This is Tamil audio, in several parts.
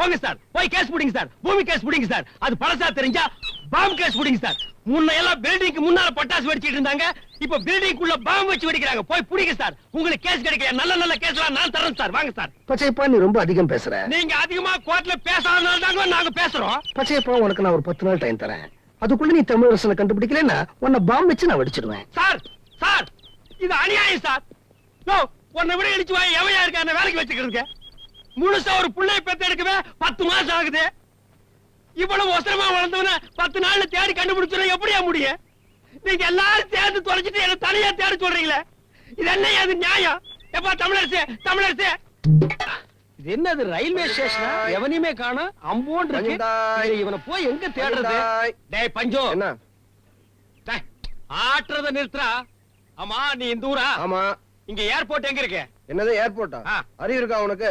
போங்க சார். போய் கேஸ் புடிங்க சார். பூமி கேஸ் புடிங்க சார். அது பழசா தெரிஞ்சா பாம்பு கேஸ் புடிங்க சார். முன்ன எல்லாம் பில்டிங்க்கு முன்னால பட்டாசு வெடிச்சிட்டு இருந்தாங்க. இப்ப பில்டிங்குள்ள பாம்பு வச்சு வெடிக்கிறாங்க. போய் புடிங்க சார். உங்களுக்கு கேஸ் கிடைக்கல. நல்ல நல்ல கேஸ்லாம் நான் தரேன் சார். வாங்க சார். பச்சைப்பா நீ ரொம்ப அதிகம் பேசுற. நீங்க அதிகமா கோர்ட்ல பேசாதனால தாங்க நாங்க பேசுறோம். பச்சையப்பா உனக்கு நான் ஒரு பத்து நாள் டைம் தரேன். அதுக்குள்ள நீ தமிழரசனை கண்டுபிடிக்கலன்னா உன்னை பாம்பு வச்சு நான் வெடிச்சிடுவேன் சார் சார் இது அநியாயம் சார். உன்னை விட இடிச்சு வாய் எவையா இருக்க? வேலைக்கு வச்சுக்கிறதுக்கு முழுசா ஒரு புள்ளைய பெத்து எடுக்கவே பத்து மாசம் ஆகுது. இவ்வளவு ஒசரமா வளர்ந்தவன பத்து நாள்ல தேடி கண்டுபிடிச்சுனா எப்படியா முடியும் நீங்க எல்லாரும் சேர்ந்து தொலைச்சிட்டு என்ன தனியா தேட சொல்றீங்களே. இது என்ன அது நியாயம்? எப்பா தமிழரசு தமிழரசு. இது என்னது ரயில்வே ஸ்டேஷனா? எவனையுமே காணோம் அம்போன் இருக்கு இவனை போய் எங்க தேடுறது. டேய் பஞ்சோ. என்ன? டேய், ஆட்டுறத நிறுத்துறா. ஆமா நீ இந்த ஊரா? ஆமா. இங்க ஏர்போர்ட் எங்க இருக்கு? என்னது ஏர்போர்ட்டா. அறிவு இருக்கா உனக்கு?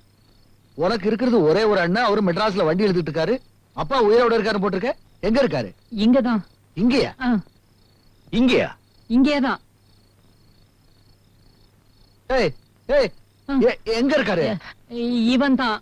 உனக்கு இருக்கிறது ஒரே ஒரு அண்ணா அவரு மெட்ராஸ்ல வண்டி எழுதிட்டு இருக்காரு. அப்பா உயிரோட இருக்காரு போட்டிருக்க? எங்க இருக்காரு? இங்கதான். இங்கயா? இங்கயா? இங்கேதான். ஏய் ஏய் எங்க இருக்காரு? இவன் தான்.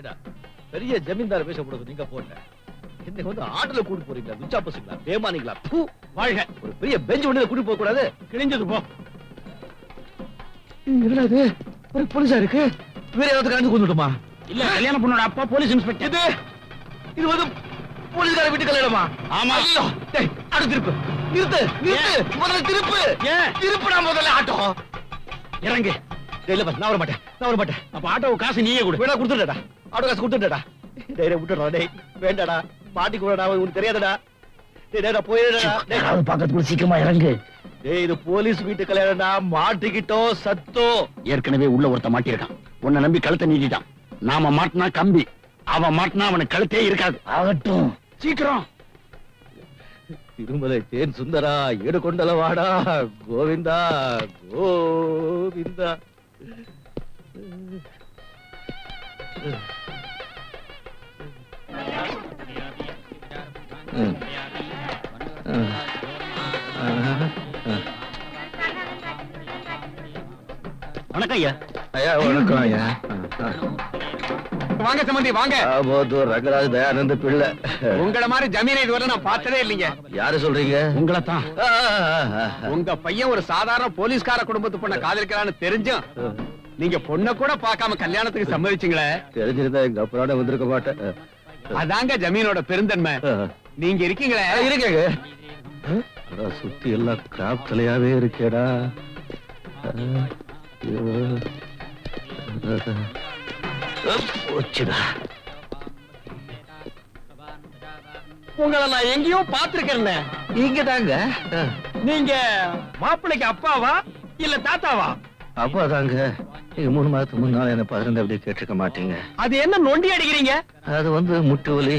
ஏடா பெரிய ஜமீன்தார் வேஷம் போடுறது நீங்க போட்ட. என்ன வந்து ஆட்டோல கூட்டி போறீங்களா துச்சா பசங்களா பேமானிங்களா? பூ வாழ்க. ஒரு பெரிய பெஞ்ச் வண்டியில கூட்டி போக கூடாது கிழிஞ்சது போ. என்னடா இது? ஒரு போலீஸா இருக்கு வேற ஏதாவது காஞ்சு கொண்டுட்டுமா? இல்ல கல்யாண பொண்ணோட அப்பா போலீஸ் இன்ஸ்பெக்டர். இது இது வந்து போலீஸ்கார வீட்டு கல்யாணமா? ஆமா. டேய் அடுத்து திருப்பு. நிறுத்து நிறுத்து. முதல்ல திருப்பு. ஏன்? திருப்புடா முதல்ல ஆட்டோ. இறங்கு. இல்ல பாஸ், நான் வர மாட்டேன் நான் வர மாட்டேன் அப்ப ஆட்டோ காசு நீயே கொடு. வேணா கொடுத்துட்டா ஆட்டோ காசு கொடுத்துட்டா டேய் விட்டுடா டேய். வேண்டாடா. பாட்டி கூடடா உனக்கு தெரியாதடா. டேய் நான் போயிடுறேன்டா டேய். பக்கத்துல சீக்கிரமா இறங்கு. டேய் இது போலீஸ் வீட்டு கல்யாணம்டா. மாட்டிக்கிட்டோம் சத்தோ. ஏற்கனவே உள்ள ஒருத்த மாட்டியிருக்கான். உன்னை நம்பி கழுத்தை நீட்டிட்டான். நாம மாட்டினா கம்பி. அவன் மாட்டினா அவனுக்கு கழுத்தே இருக்காது. ஆகட்டும். சீக்கிரம். திருமலை தேன் சுந்தரா ஏடு கொண்டல வாடா கோவிந்தா கோவிந்தா. வணக்கம் ஐயா. ஐயா வணக்கம் ஐயா. வாங்க சம்பந்தி வாங்க. ஆபோத்தூர் ரங்கராஜ் தயானந்த பிள்ளை. உங்கள மாதிரி ஜமீனை இதுவரை நான் பார்த்ததே இல்லைங்க. யாரு சொல்றீங்க? உங்களை தான். உங்க பையன் ஒரு சாதாரண போலீஸ்கார குடும்பத்து பொண்ண காதலிக்கிறான்னு தெரிஞ்சும் நீங்க பொண்ண கூட பார்க்காம கல்யாணத்துக்கு சம்மதிச்சீங்களே. தெரிஞ்சிருந்தா எங்க அப்புறம் வந்திருக்க மாட்டேன். அதாங்க ஜமீனோட பெருந்தன்மை. நீங்க இருக்கீங்களே? இருக்கேங்க. அடா, சுத்தி எல்லாம் கிராப் தலையாவே இருக்கேடா. போச்சுடா. உங்களை நான் எங்கேயோ பாத்துருக்கேன் இங்க தாங்க நீங்க மாப்பிள்ளைக்கு அப்பாவா இல்ல தாத்தாவா? அப்பா தாங்க நீங்க மூணு மாதத்துக்கு முன்னால என்ன பதினெண்டு அப்படி கேட்டிருக்க மாட்டீங்க. அது என்ன நொண்டி அடிக்கிறீங்க? அது வந்து முட்டு வலி.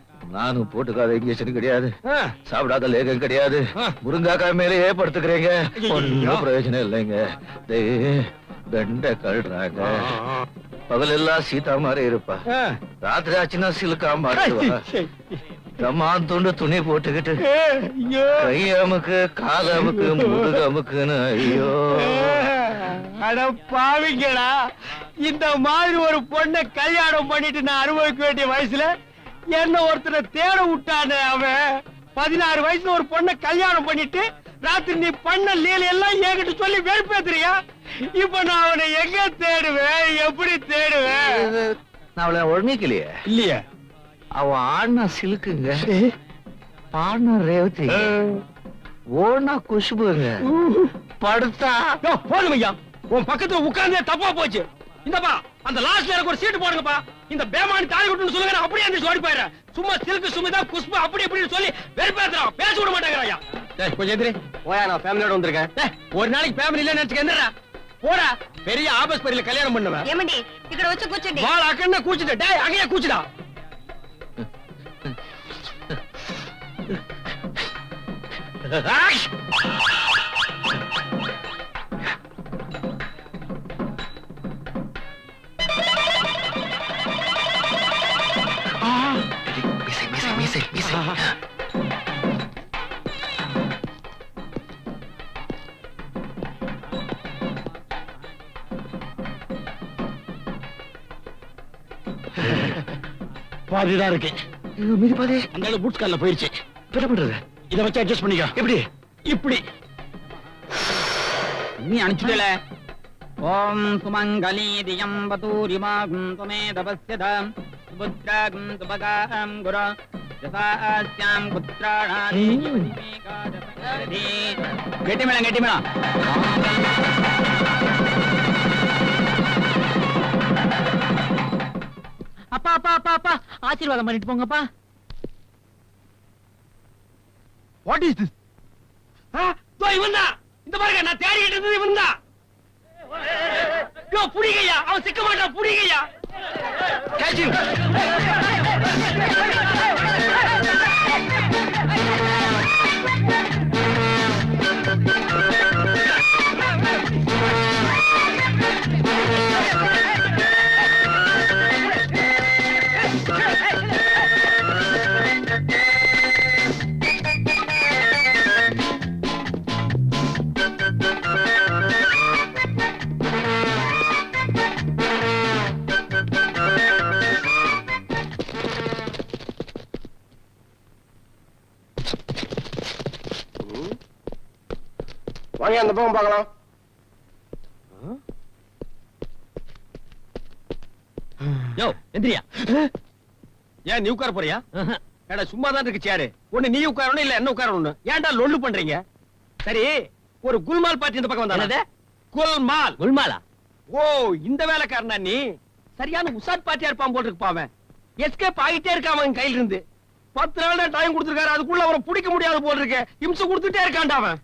நானும் போட்டுக்காத இன்ஜெக்ஷன் கிடையாது. சாப்பிடாத லேகம் கிடையாது. முருங்காக்காய் மேலேயே படுத்துக்கிறீங்க. ஒன்னும் பிரயோஜனம் இல்லைங்க. பெண்டை கழுறாங்க பகல் எல்லாம் சீதா மாதிரி இருப்பா. ராத்திரி ஆச்சுன்னா சிலுக்கா மாட்டுவா. துண்டு துணி போட்டுக்கிட்டு கை அமுக்கு கால அமுக்கு முதுகு அமுக்குன்னு ஐயோ. அட பாவிங்களா இந்த மாதிரி ஒரு பொண்ணை கல்யாணம் பண்ணிட்டு நான் அனுபவிக்க வேண்டிய வயசுல என்ன ஒருத்தரை தேட விட்டானே அவன்? பதினாறு வயசுல ஒரு பொண்ணை கல்யாணம் பண்ணிட்டு ராத்திரி நீ பண்ண லீல எல்லாம் என்கிட்ட சொல்லி வெறுப்பேத்துறியா? இப்ப நான் அவனை எங்க தேடுவேன்? எப்படி தேடுவேன்? நான் அவளை ஒழுங்கிக்கலையே இல்லையே. அவன் ஆடினா சிலுக்குங்க பாடினா ரேவதி ஓனா குஷ்புங்க படுத்தா. போதும் ஐயா. உன் பக்கத்துல உட்கார்ந்தே தப்பா போச்சு. இந்தப்பா அந்த லாஸ்ட்ல எனக்கு ஒரு சீட்டு போடுங்கப்பா. இந்த பேமானி தாலி கட்டுன்னு சொல்லுங்க அப்படியே அந்த ஓடி போயிடுறேன். சும்மா சில்க் சுமிதா குஷ்பு அப்படி இப்படின்னு சொல்லி வெறுப்பேத்துறான். பேச விட மாட்டேங்கிறாயா? டேய் கொஞ்சம் எதிரி போயா நான் ஃபேமிலியோட வந்திருக்கேன். ஒரு நாளைக்கு ஃபேமிலி இல்லைன்னு நினைச்சுக்க என்னடா? போடா பெரிய ஆபஸ் பரியில கல்யாணம் பண்ணுவேன். ஏமண்டி இக்கட வச்சு கூச்சடி வாள் அக்கண்ண கூச்சிட்ட டேய் அகைய கூச்சிடா. ஆஷ்! பாதிதான் இருக்கு மீதி பாதி. அந்த பூட்ஸ் கார்ல போயிருச்சு. என்ன பண்றது? இத வச்சு அட்ஜஸ்ட் பண்ணிக்க. எப்படி? இப்படி. நீ அனுப்பிச்சுடல ஓம் சுமங்கலி தியம் பதூரிமாகும் துமே தபஸ்யதாம் சுபுத்ராகும் சுபகாம் குர. யசாஸ்யாம் கெட்டி மேளம் கெட்டி மேளம் அப்பா அப்பா அப்பா அப்பா. ஆசீர்வாதம் பண்ணிட்டு போங்கப்பா. வாட் இஸ் திஸ் தோ இவன் தான் இந்த பாருங்க நான் தேடிக்கிட்டு இருந்தது இவன் தான் யோ அவன் சிக்க மாட்டான் புடிங்கய்யா கேட்சிங் வாங்க அந்த பக்கம் பார்க்கலாம். யோ எந்திரியா. ஏன் நீ உட்கார போறியா? ஏடா சும்மா தான் இருக்கு சேரு ஒண்ணு நீ உட்காரணும் இல்ல என்ன உட்காரணும் ஏன்டா லொல்லு பண்றீங்க? சரி ஒரு குல்மால் பார்ட்டி இந்த பக்கம் வந்தானே? குல்மால். குல்மாலா? ஓ இந்த வேலைக்காரனா நீ? சரியான உசாட் பார்ட்டியா இருப்பான் போல் இருக்கு பாவன் எஸ்கேப் ஆகிட்டே இருக்கான் அவன் கையில இருந்து பத்து நாள் டைம் கொடுத்துருக்காரு அதுக்குள்ள அவனை பிடிக்க முடியாது போல் இருக்கு. இம்சை கொடுத்துட்டே இருக்கான்டா அவன் ம்,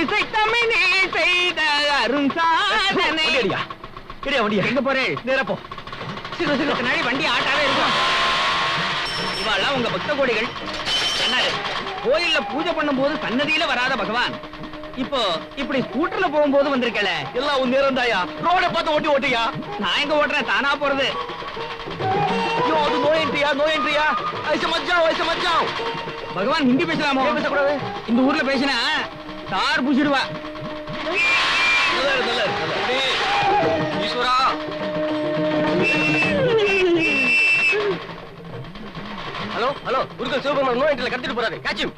இசை தமிழே செய்த அருண் சாதனை. எங்க போறேன் நேரா போ. சீக்கிரம் சீக்கிரம் பின்னாடி வண்டி ஆட்டாவே இருக்கும். இவாளெல்லாம் உங்க பக்த கோடிகள். அண்ணாரு கோயில்ல பூஜை பண்ணும்போது சன்னதியில வராத பகவான். இப்போ இப்படி ஸ்கூட்டர்ல போகும்போது வந்திருக்கல எல்லாம் உன் நேரம் தாயா ரோட பார்த்து ஓட்டி ஓட்டியா நான் எங்க ஓட்டுறேன்? தானா போறது. ஐயோ அது நோ என்ட்ரியா நோ என்ட்ரியா ஐச மச்சான் ஐச மச்சான். பகவான் ஹிந்தி பேசலாமோ? பேசக்கூடாது? இந்த ஊர்ல பேசினா தார் புடிச்சிடுவா ஈஸ்வரா ஹலோ ஹலோ குருக்கள் சிவபெருமான் நோய் என்ட்ரில கடத்திட்டு போறாரு காச்சும்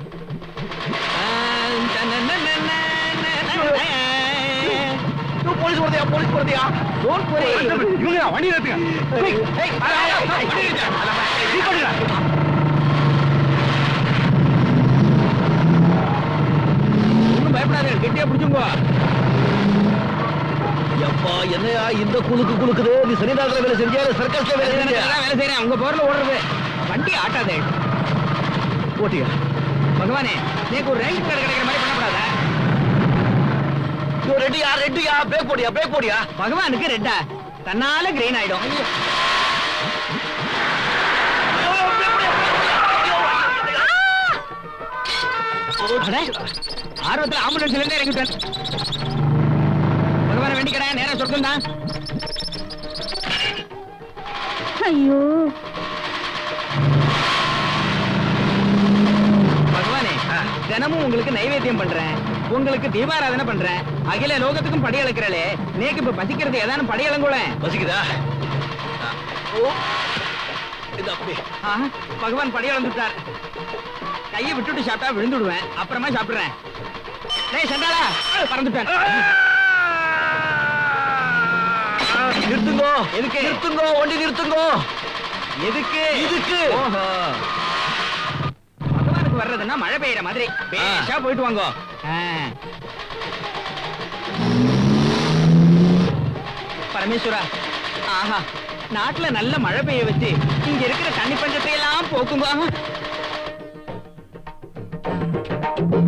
போலீஸ் போறதையா போலீஸ் போறதையா டோன்ட் வரி இவங்க வண்டி நிறுத்துங்க பிடிச்சுங்க எப்பா என்னையா இந்த குலுக்கு குலுக்குது? நீ சனிதாசன வேலை செஞ்சியா சர்க்கஸ்ல வேலை செஞ்சியா? வேலை செய்யறேன் உங்க போர்ல ஓடுறது. வண்டி ஆட்டாதே. ஓட்டியா? பகவானே நீக்கு ஒரு ரேங்க் கார்டு கிடைக்கிற மாதிரி பண்ணக்கூடாதா? ரெட்டியா ரெட்டியா பிரேக் போடியா பிரேக் போடியா பகவானுக்கு ரெட்டா. தன்னால கிரீன் ஆயிடும். ஆர்வத்துல ஆம்புலன்ஸ்ல இருந்து இறங்கிட்டேன். பகவான வேண்டிக்கிறேன் நேரம் சொர்க்கம் தான். ஐயோ. பகவானே தினமும் உங்களுக்கு நைவேத்தியம் பண்றேன். உங்களுக்கு தீபாராதனை பண்றேன். அகில லோகத்துக்கும் படி அளக்கிறளே. நேக்கு இப்ப பசிக்கிறது ஏதானும் படி அளங்குள? பசிக்குதா? பகவான் படி அளந்துட்டார். கையை விட்டுட்டு சாப்பிட்டா விழுந்துடுவேன். அப்புறமா சாப்பிடுறேன். டேய் சண்டாளா பறந்துட்டேன். நிறுத்துங்கோ. எதுக்கு? நிறுத்துங்கோ வண்டி நிறுத்துங்கோ. எதுக்கு? இதுக்கு. பகவானுக்கு வர்றதுன்னா மழை பெய்யற மாதிரி. பேஷா போயிட்டு வாங்க. பரமேஸ்வரா ஆஹா நாட்டுல நல்ல மழை பெய்ய வச்சு இங்க இருக்கிற தண்ணி பஞ்சத்தை எல்லாம் போக்குங்க.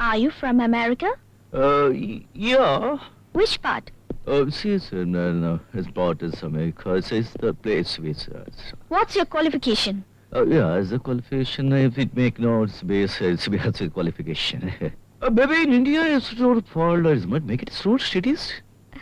Are you from America? Uh, yeah. Which part? Uh, oh, she's in uh, as part of America. It's the place we Uh, What's your qualification? Uh, yeah, as a qualification, if it make no space, it's a qualification. uh, maybe in India, it's road for, it might make it road cities.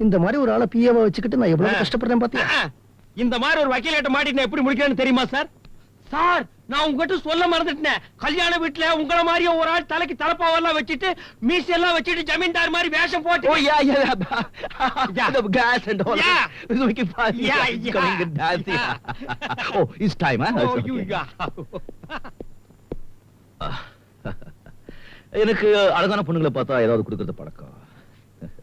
இந்த மாதிரி ஒரு ஆளை பிஏவா வச்சுக்கிட்டு நான் எவ்வளவு கஷ்டப்படுறேன் பாத்தியா இந்த மாதிரி ஒரு வக்கீல் கிட்ட மாட்டிட்டு எப்படி முடிக்கிறேன்னு தெரியுமா சார் சார் நான் உங்ககிட்ட சொல்ல மறந்துட்டேன் கல்யாண வீட்டுல உங்கள மாதிரியே ஒரு ஆள் தலைக்கு தலப்பாவெல்லாம் வச்சுட்டு மீசி எல்லாம் வச்சுட்டு ஜமீன்தார் மாதிரி வேஷம் போட்டு Oh yeah, yeah, yeah. the gas and all. Yeah. It's making fun. Yeah, it's yeah. coming and dancing. Yeah. oh, it's time, huh? Oh, It's you okay. got- எனக்கு அழகான பொண்ணுங்களை பார்த்தா ஏதாவது கொடுக்கறது பழக்கம்